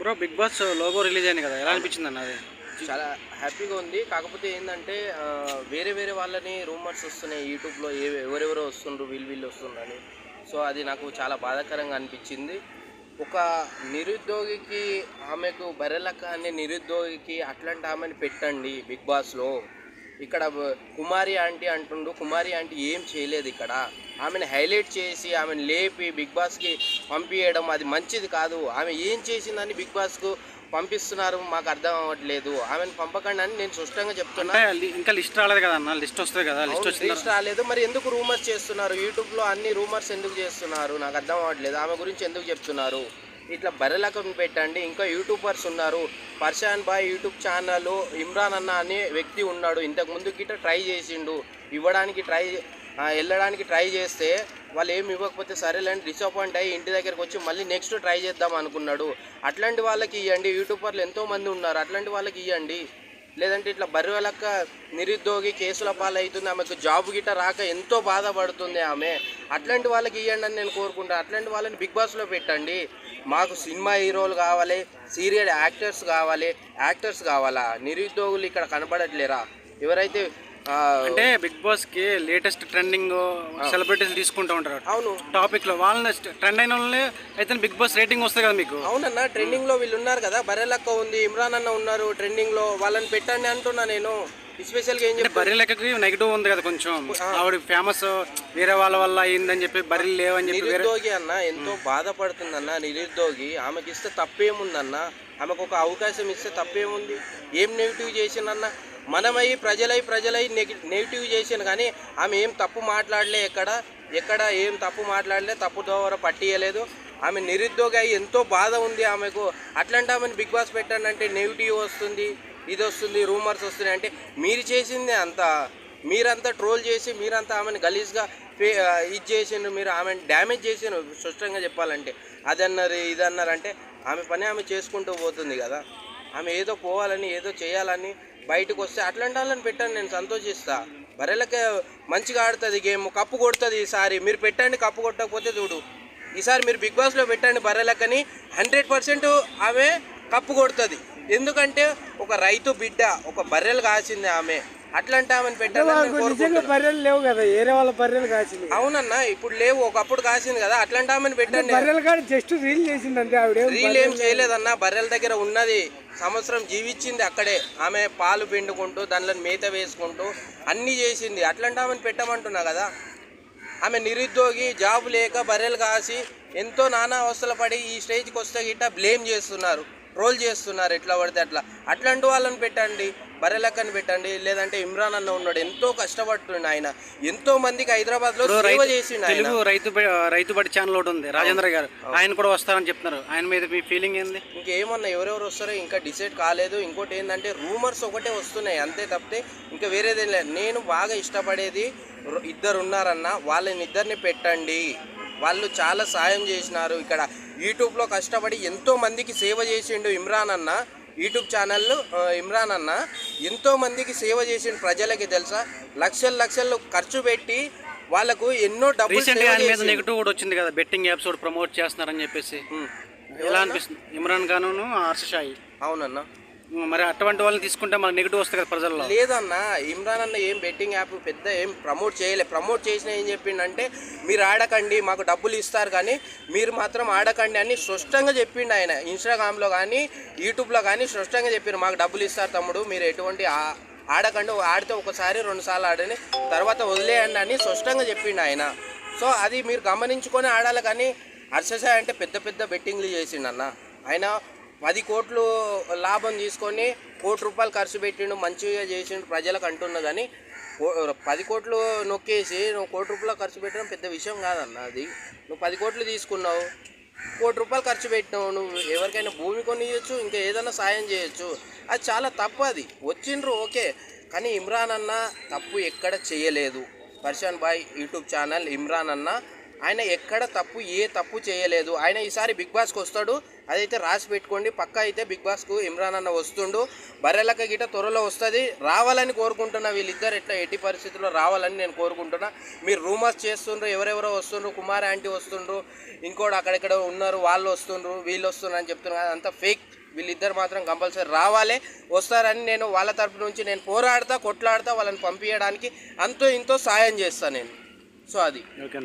Bro big boss logo release అయింది కదా ఎలా అనిపించింది అన్న అది? చాలా హ్యాపీగా ఉంది. కాకపోతే ఏంటంటే వేరే వేరే వాళ్ళని రూమర్స్ వస్తున్నాయి యూట్యూబ్లో ఏ ఎవరెవరో వస్తుండ్రు వీళ్ళు వీళ్ళు వస్తుండ్రని. సో అది నాకు చాలా బాధాకరంగా అనిపించింది. ఒక నిరుద్యోగికి ఆమెకు బరెలక్క అనే నిరుద్యోగికి అట్లాంటి ఆమెను పెట్టండి బిగ్ బాస్లో ఇక్కడ కుమారి ఆంటీ అంటుండు కుమారి ఆంటీ ఏం చేయలేదు ఇక్కడ. ఆమెను హైలైట్ చేసి ఆమెను లేపి బిగ్ బాస్కి పంపించడం అది మంచిది కాదు. ఆమె ఏం చేసిందని బిగ్ బాస్కు పంపిస్తున్నారు మాకు అర్థం అవ్వట్లేదు. ఆమెను పంపకండి అని నేను స్పష్టంగా చెప్తున్నా. ఇంకా లిస్ట్ రాలేదు కదా అన్న? లిస్ట్ వస్తుంది కదా లిస్ట్ లిస్ట్ రాలేదు. మరి ఎందుకు రూమర్స్ చేస్తున్నారు? యూట్యూబ్లో అన్ని రూమర్స్ ఎందుకు చేస్తున్నారు? నాకు అర్థం అవ్వట్లేదు. ఆమె గురించి ఎందుకు చెప్తున్నారు? ఇట్లా బర్రెలకం పెట్టండి. ఇంకా యూట్యూబర్స్ ఉన్నారు. Parshan boy YouTube channel Imran అన్న అనే వ్యక్తి ఉన్నాడు. ఇంతకు ముందు గిట్ట ట్రై చేసిండు. ఇవ్వడానికి ట్రై వెళ్ళడానికి ట్రై చేస్తే వాళ్ళు ఏమి ఇవ్వకపోతే సరేలేండి డిసప్పాయింట్ అయ్యి ఇంటి దగ్గరికి వచ్చి మళ్ళీ నెక్స్ట్ ట్రై చేద్దాం అనుకున్నాడు. అట్లాంటి వాళ్ళకి ఇవ్వండి యూట్యూబర్లు ఎంతోమంది ఉన్నారు. అట్లాంటి వాళ్ళకి ఇవ్వండి లేదంటే ఇట్లా బర్రెలక్క నిరుద్యోగి కేసుల పాలవుతుంది ఆమెకు జాబ్ గిట్ట రాక ఎంతో బాధపడుతుంది ఆమె. అట్లాంటి వాళ్ళకి ఇవ్వండి అని నేను కోరుకుంటా. అట్లాంటి వాళ్ళని బిగ్ బాస్లో పెట్టండి. మాకు సినిమా హీరోలు కావాలి సీరియల్ యాక్టర్స్ కావాలి యాక్టర్స్ కావాలా? నిరుద్యోగులు ఇక్కడ కనపడట్లేరా? ఎవరైతే అంటే బిగ్ బాస్కి లేటెస్ట్ ట్రెండింగ్ సెలబ్రిటీస్ తీసుకుంటూ ఉంటారు. అవును. టాపిక్లో వాళ్ళని ట్రెండ్ అయిన వాళ్ళని అయితే బిగ్ బాస్ రేటింగ్ వస్తుంది కదా మీకు? అవునన్నా ట్రెండింగ్లో వీళ్ళు ఉన్నారు కదా. బర్రెలక్క ఉంది ఇమ్రాన్ అన్న ఉన్నారు ట్రెండింగ్లో వాళ్ళని పెట్టండి అంటున్నా నేను. స్పెషల్గా ఏం అంటే చెప్తాను బర్రె లెక్కకి నెగిటివ్ ఉంది కదా కొంచెం. ఆవిడ ఫేమస్ వేరే వాళ్ళ వల్ల అయిందని చెప్పి బర్రెలు లేవని చెప్పి నిరుద్యోగి అన్న ఎంతో బాధపడుతుందన్న నిరుద్యోగి. ఆమెకి ఇస్తే తప్పేముందన్న? ఆమెకు ఒక అవకాశం ఇస్తే తప్పేముంది? ఏం నెగిటివ్ చేసిందన్న? మనమై ప్రజలై ప్రజలై నెగి నెగిటివ్ చేసాను కానీ ఆమె ఏం తప్పు మాట్లాడలే ఎక్కడ? ఎక్కడ ఏం తప్పు మాట్లాడలే? తప్పు దోవర పట్టియలేదు. ఆమె నిరుద్యోగి అయి ఎంతో బాధ ఉంది ఆమెకు. అట్లాంటి ఆమెను బిగ్ బాస్ పెట్టండి అంటే నెగిటివ్ వస్తుంది. ఇది వస్తుంది రూమర్స్ వస్తున్నాయి. అంటే మీరు చేసిందే అంతా మీరంతా ట్రోల్ చేసి మీరంతా ఆమెను గలీజ్గా ఇది చేసిండ్రు మీరు ఆమెను డ్యామేజ్ చేసిండ్రు స్పష్టంగా చెప్పాలంటే. అది అన్నారు ఇది అన్నారంటే ఆమె పని ఆమె చేసుకుంటూ పోతుంది కదా. ఆమె ఏదో పోవాలని ఏదో చేయాలని బయటకు వస్తే అట్లాంటి వాళ్ళని పెట్టండి నేను సంతోషిస్తా. బర్రెలకే మంచిగా ఆడుతుంది గేమ్ కప్పు కొడుతుంది ఈసారి మీరు పెట్టండి కప్పు కొట్టకపోతే చూడు. ఈసారి మీరు బిగ్ బాస్లో పెట్టండి బర్రెలకని. హండ్రెడ్ పర్సెంట్ ఆమె కప్పు కొడుతుంది. ఎందుకంటే ఒక రైతు బిడ్డ ఒక బర్రెలు కాసింది ఆమె. అట్లాంటి ఆమెను పెట్టాలని. బర్రెలు లేవు కదా ఏరే వాళ్ళ బర్రెలు కాసింది. అవునన్నా ఇప్పుడు లేవు ఒకప్పుడు కాసింది కదా అట్లాంటి ఆమెను పెట్టండి. బర్రెలు జస్ట్ రీల్ చేసింది అంతే ఆవిడ రీల్ ఏం చేయలేదన్నా బర్రెల దగ్గర ఉన్నది సంవత్సరం జీవించింది అక్కడే. ఆమె పాలు పిండుకుంటూ దానిలో మేత వేసుకుంటూ అన్నీ చేసింది. అట్లాంటి ఆమెను పెట్టమంటున్నా కదా. ఆమె నిరుద్యోగి జాబ్ లేక బర్రెలు కాసి ఎంతో నానా అవస్థలు పడి ఈ స్టేజ్కి వస్తే గిట్ట బ్లేమ్ చేస్తున్నారు. రోల్ చేస్తున్నారు ఎట్లా పడితే అట్లా. అట్లాంటి వాళ్ళని పెట్టండి బర్రెలక్కని పెట్టండి లేదంటే ఇమ్రాన్ అన్న ఉన్నాడు ఎంతో కష్టపడుతుండు ఆయన. ఎంతో మందికి హైదరాబాద్లో సేవ చేసిండు ఆయన. తెలుగు రైతు బ- రైతు బడి ఛానల్ ఒకటి ఉంది రాజేంద్ర గారు. ఆయన కూడా వస్తారని చెప్తున్నారు. ఆయన మీద మీ ఫీలింగ్ ఏంది? ఇంకేమన్నా ఎవరెవరు వస్తారో ఇంకా డిసైడ్ కాలేదు. ఇంకోటి ఏంటంటే రూమర్స్ ఒకటే వస్తున్నాయి అంతే తప్పితే ఇంకా వేరేదేం లేదు. నేను బాగా ఇష్టపడేది ఇద్దరు ఉన్నారన్న వాళ్ళని ఇద్దరిని పెట్టండి. వాళ్ళు చాలా సాయం చేసినారు. ఇక్కడ యూట్యూబ్లో కష్టపడి ఎంతో మందికి సేవ చేసిండు ఇమ్రాన్ అన్న యూట్యూబ్ ఛానల్ ఆ, ఇమ్రాన్ అన్న. ఎంతో మందికి సేవ చేసిండు ప్రజలకి తెలుసా? లక్షలు లక్షలు ఖర్చు పెట్టి వాళ్ళకు ఎన్నో డబ్బులు. నెగిటివ్ కూడా వచ్చింది కదా బెట్టింగ్ యాప్స్ కూడా ప్రమోట్ చేస్తున్నారని చెప్పేసి. ఎలా అనిపిస్తుంది? ఇమ్రాన్ ఖాన్ హర్షషాయి అవునన్నా. మరి అటువంటి వాళ్ళని తీసుకుంటే మనకు నెగిటివ్ వస్తుంది కదా ప్రజల్లో. లేదన్నా ఇమ్రాన్ అన్న ఏం బెట్టింగ్ యాప్ పెద్ద ఏం ప్రమోట్ చేయలే. ప్రమోట్ చేసిన ఏం చెప్పిండంటే మీరు ఆడకండి మాకు డబ్బులు ఇస్తారు కానీ మీరు మాత్రం ఆడకండి అని స్పష్టంగా చెప్పిండు ఆయన. ఇన్స్టాగ్రామ్లో కానీ యూట్యూబ్లో కానీ స్పష్టంగా చెప్పారు మాకు డబ్బులు ఇస్తారు తమ్ముడు మీరు ఎటువంటి ఆ- ఆడకండి ఆడితే ఒకసారి రెండుసార్లు ఆడని తర్వాత వదిలేయండి అని స్పష్టంగా చెప్పిండు ఆయన. సో అది మీరు గమనించుకొని ఆడాలి కానీ హర్షసాయి అంటే పెద్ద పెద్ద బెట్టింగ్లు చేసిండు అన్న. ఆయన పది కోట్లు లాభం తీసుకొని కోటి రూపాయలు ఖర్చు పెట్టిండు మంచిగా చేసిండు ప్రజలకు అంటున్నా కానీ పది కోట్లు నొక్కేసి నువ్వు కోటి రూపాయలు ఖర్చు పెట్టడం పెద్ద విషయం కాదన్న అది. నువ్వు పది కోట్లు తీసుకున్నావు కోటి రూపాయలు ఖర్చు పెట్టినావు నువ్వు ఎవరికైనా భూమి కొనియచ్చు ఇంకా ఏదైనా సాయం చేయొచ్చు. అది చాలా తప్పు అది. వచ్చిండ్రు ఓకే కానీ ఇమ్రాన్ అన్న తప్పు ఎక్కడ చేయలేదు. Parshan boy YouTube channel Imran అన్న ఆయన ఎక్కడ తప్పు ఏ తప్పు చేయలేదు. ఆయన ఈసారి బిగ్ బాస్కి వస్తాడు. అదైతే రాసి పెట్టుకోండి. పక్క అయితే బిగ్ బాస్కు ఇమ్రాన్ అన్న వస్తుండు. బర్రెలక గిట త్వరలో వస్తుంది. రావాలని కోరుకుంటున్నా వీళ్ళిద్దరు. ఎట్లా ఎట్టి పరిస్థితుల్లో రావాలని నేను కోరుకుంటున్నా. మీరు రూమర్స్ చేస్తుండ్రు. ఎవరెవరో వస్తుండ్రు. కుమార్ ఆంటీ వస్తుండ్రు. ఇంకోటి అక్కడెక్కడ ఉన్నారు. వాళ్ళు వస్తుండ్రు. వీళ్ళు వస్తున్నారు అని చెప్తున్నారు అంతా ఫేక్ వీళ్ళిద్దరు మాత్రం కంపల్సరీ రావాలి. వస్తారని నేను వాళ్ళ తరపు నుంచి నేను పోరాడతా కొట్లాడతా వాళ్ళని పంపించడానికి అంతో ఇంతో సాయం చేస్తాను నేను. సో అది. ఓకే